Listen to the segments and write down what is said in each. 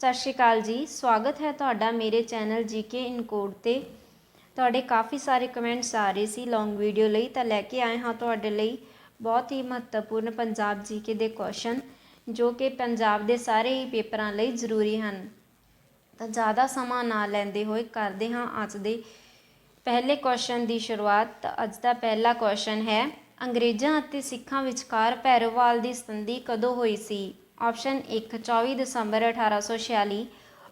ਸਤਿ ਸ਼੍ਰੀ ਅਕਾਲ ਜੀ। ਸਵਾਗਤ ਹੈ ਤੁਹਾਡਾ ਮੇਰੇ ਚੈਨਲ ਜੀਕੇ ਇਨਕੋਡ ਤੇ। ਤੁਹਾਡੇ ਕਾਫੀ ਸਾਰੇ ਕਮੈਂਟਸ ਆ ਰਹੇ ਸੀ ਲੌਂਗ ਵੀਡੀਓ ਲਈ, ਤਾਂ ਲੈ ਕੇ ਆਏ ਹਾਂ ਤੁਹਾਡੇ ਲਈ ਬਹੁਤ ਹੀ ਮਹੱਤਵਪੂਰਨ ਪੰਜਾਬ ਜੀਕੇ ਦੇ ਕੁਐਸਚਨ ਜੋ ਕਿ ਪੰਜਾਬ ਦੇ ਸਾਰੇ ਹੀ ਪੇਪਰਾਂ ਲਈ ਜ਼ਰੂਰੀ ਹਨ। ਤਾਂ ਜ਼ਿਆਦਾ ਸਮਾਂ ਨਾ ਲੈਂਦੇ ਹੋਏ ਕਰਦੇ ਹਾਂ ਅੱਜ ਦੇ ਪਹਿਲੇ ਕੁਐਸਚਨ ਦੀ ਸ਼ੁਰੂਆਤ। ਤਾਂ ਅੱਜ ਦਾ ਪਹਿਲਾ ਕੁਐਸਚਨ ਹੈ, ਅੰਗਰੇਜ਼ਾਂ ਅਤੇ ਸਿੱਖਾਂ ਵਿਚਕਾਰ ਭੈਰੋਵਾਲ ਦੀ ਸੰਧੀ ਕਦੋਂ ਹੋਈ ਸੀ? ਆਪਸ਼ਨ 1 24 ਦਸੰਬਰ 1846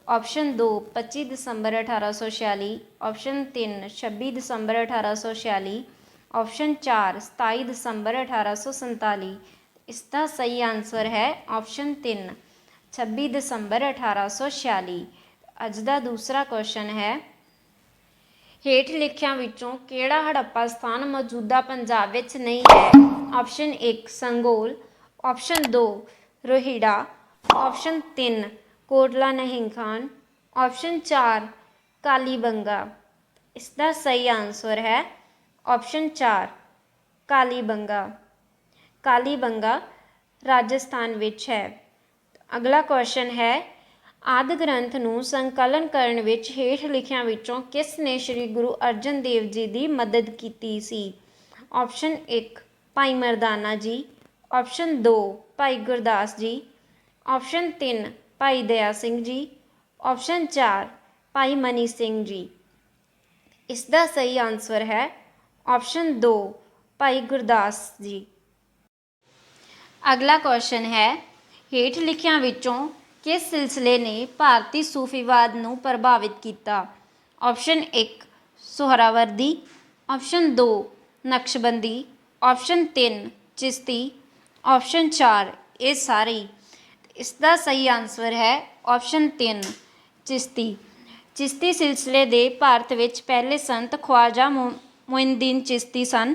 ਆਪਸ਼ਨ 2 25 ਦਸੰਬਰ 1846 ਆਪਸ਼ਨ 3 26 ਦਸੰਬਰ 1846 ਆਪਸ਼ਨ 4 27 ਦਸੰਬਰ 1847 ਇਸ ਦਾ ਸਹੀ ਆਨਸਰ ਹੈ ਆਪਸ਼ਨ 3 26 ਦਸੰਬਰ 1846 ਅੱਜ ਦਾ ਦੂਸਰਾ ਕੁਐਸਚਨ ਹੈ, ਹੇਠ ਲਿਖਿਆਂ ਵਿੱਚੋਂ ਕਿਹੜਾ ਹੜੱਪਾ ਸਥਾਨ ਮੌਜੂਦਾ ਪੰਜਾਬ ਵਿੱਚ ਨਹੀਂ ਹੈ? Option 1 Sanghol. Option 2 Rohira. Option 3 Kotla ਨਹੀਂ ਖਾਨ। ਆਪਸ਼ਨ 4 ਕਾਲੀਬੰਗਾ ਇਸ ਦਾ ਸਹੀ ਆਨਸਰ ਹੈ ਆਪਸ਼ਨ 4 ਕਾਲੀਬੰਗਾ ਕਾਲੀਬੰਗਾ ਰਾਜਸਥਾਨ ਵਿੱਚ ਹੈ। ਅਗਲਾ ਕੁਐਸਚਨ ਹੈ, ਆਦਿ ਗ੍ਰੰਥ ਨੂੰ ਸੰਕਲਨ ਕਰਨ ਵਿੱਚ ਹੇਠ ਲਿਖਿਆਂ ਵਿੱਚੋਂ ਕਿਸ ਨੇ ਸ੍ਰੀ ਗੁਰੂ ਅਰਜਨ ਦੇਵ ਜੀ ਦੀ ਮਦਦ ਕੀਤੀ ਸੀ? ਆਪਸ਼ਨ 1 ਭਾਈ Mardana ji. Option 2 Bhai Gurdas ji. Option 3 Bhai Daya Singh ji. Option 4 ਭਾਈ ਮਨੀ ਸਿੰਘ ਜੀ। ਇਸ ਦਾ ਸਹੀ ਆਨਸਰ ਹੈ ਆਪਸ਼ਨ 2 ਭਾਈ ਗੁਰਦਾਸ ਜੀ। ਅਗਲਾ ਕੁਐਸਚਨ ਹੈ, ਹੇਠ ਲਿਖਿਆਂ ਵਿੱਚੋਂ ਕਿਸ ਸਿਲਸਿਲੇ ਨੇ ਭਾਰਤੀ ਸੂਫੀਵਾਦ ਨੂੰ ਪ੍ਰਭਾਵਿਤ ਕੀਤਾ? Option 1 Suhrawardi. Option 2 Naqshbandi. Option 3 Chishti. Option 4 ਇਹ ਸਾਰੀ। ਇਸ ਦਾ ਸਹੀ ਆਨਸਰ ਹੈ ਆਪਸ਼ਨ 3 ਚਿਸ਼ਤੀ। ਚਿਸ਼ਤੀ ਸਿਲਸਿਲੇ ਦੇ ਭਾਰਤ ਵਿੱਚ ਪਹਿਲੇ ਸੰਤ ਖਵਾਜਾ ਮੁ- ਮੁਇਨਦੀਨ ਚਿਸ਼ਤੀ ਸਨ,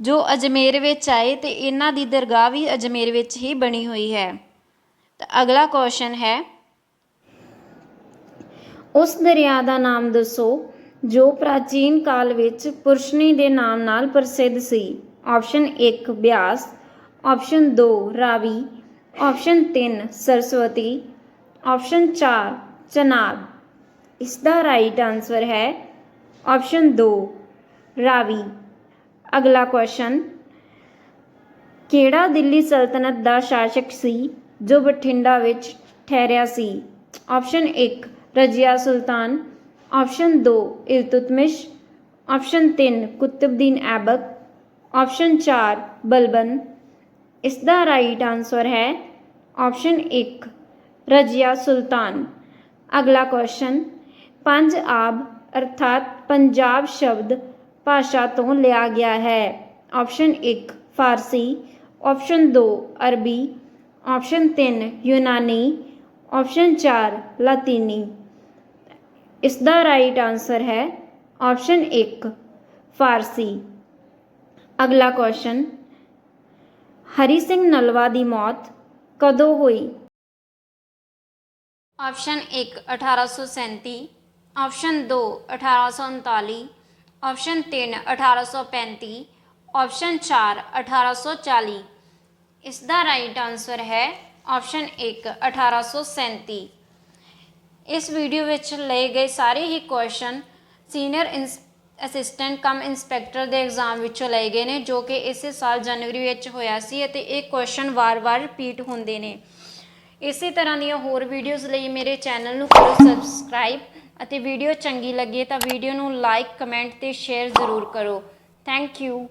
ਜੋ ਅਜਮੇਰ ਵਿੱਚ ਆਏ ਤੇ ਇਹਨਾਂ ਦੀ ਦਰਗਾਹ ਵੀ ਅਜਮੇਰ ਵਿੱਚ ਹੀ ਬਣੀ ਹੋਈ ਹੈ। ਤਾਂ ਅਗਲਾ ਕੁਐਸਚਨ ਹੈ, ਉਸ ਦਰਿਆ ਦਾ ਨਾਮ ਦੱਸੋ, ਜੋ ਪ੍ਰਾਚੀਨ ਕਾਲ ਵਿੱਚ ਪੁਰਸ਼ਨੀ ਦੇ ਨਾਮ ਨਾਲ ਪ੍ਰਸਿੱਧ ਸੀ। Option 1 Beas. Option 2 Ravi. Option 3 Saraswati. Option 4 Chenab. ਇਸ ਦਾ ਰਾਈਟ ਆਨਸਰ ਹੈ ਆਪਸ਼ਨ 2 ਰਾਵੀ। ਅਗਲਾ ਕੁਐਸਚਨ ਕਿਹੜਾ ਦਿੱਲੀ ਸਲਤਨਤ ਦਾ ਸ਼ਾਸਕ ਸੀ ਜੋ ਬਠਿੰਡਾ ਵਿੱਚ ਠਹਿਰਿਆ ਸੀ? Option 1 Razia Sultan. Option 2 Iltutmish. Option 3 Qutbuddin Aibak. Option 4 Balban. ਇਸ ਦਾ ਰਾਈਟ ਆਨਸਰ ਹੈ ਆਪਸ਼ਨ 1 ਰਜੀਆ ਸੁਲਤਾਨ ਅਗਲਾ ਕੁਐਸਚਨ ਪੰਜ ਆਬ ਅਰਥਾਤ ਪੰਜਾਬ ਸ਼ਬਦ ਭਾਸ਼ਾ ਤੋਂ ਲਿਆ ਗਿਆ ਹੈ ਆਪਸ਼ਨ 1 ਫਾਰਸੀ ਆਪਸ਼ਨ 2 ਅਰਬੀ ਆਪਸ਼ਨ 3 ਯੂਨਾਨੀ ਆਪਸ਼ਨ 4 ਲਾਤੀਨੀ ਇਸ ਦਾ ਰਾਈਟ ਆਨਸਰ ਹੈ ਆਪਸ਼ਨ 1 ਫਾਰਸੀ ਅਗਲਾ ਕੁਐਸਚਨ ਹਰੀ ਸਿੰਘ ਨਲਵਾ ਦੀ ਮੌਤ ਕਦੋਂ ਹੋਈ? ਆਪਸ਼ਨ 1 1837 ਆਪਸ਼ਨ 2 1839 ਆਪਸ਼ਨ 3 1835 ਆਪਸ਼ਨ 4 1840 ਇਸ ਦਾ ਰਾਈਟ ਆਨਸਰ ਹੈ ਆਪਸ਼ਨ 1 1837 ਇਸ ਵੀਡੀਓ ਵਿੱਚ ਲਏ ਗਏ ਸਾਰੇ ਹੀ question senior assistant cum inspector ਦੇ ਐਗਜ਼ਾਮ ਵਿੱਚੋਂ ਲਏ ਗਏ ਨੇ, ਜੋ ਕਿ ਇਸੇ ਸਾਲ ਜਨਵਰੀ ਵਿੱਚ ਹੋਇਆ ਸੀ ਅਤੇ ਇਹ ਕੁਐਸਚਨ ਵਾਰ-ਵਾਰ ਰਿਪੀਟ ਹੁੰਦੇ ਨੇ। ਇਸੇ ਤਰ੍ਹਾਂ ਦੀਆਂ ਹੋਰ ਵੀਡੀਓਜ਼ ਲਈ ਮੇਰੇ ਚੈਨਲ ਨੂੰ ਕਰੋ ਸਬਸਕ੍ਰਾਈਬ ਅਤੇ ਵੀਡੀਓ ਚੰਗੀ ਲੱਗੇ ਤਾਂ ਵੀਡੀਓ ਨੂੰ ਲਾਈਕ ਕਮੈਂਟ ਤੇ ਸ਼ੇਅਰ ਜ਼ਰੂਰ ਕਰੋ। Thank you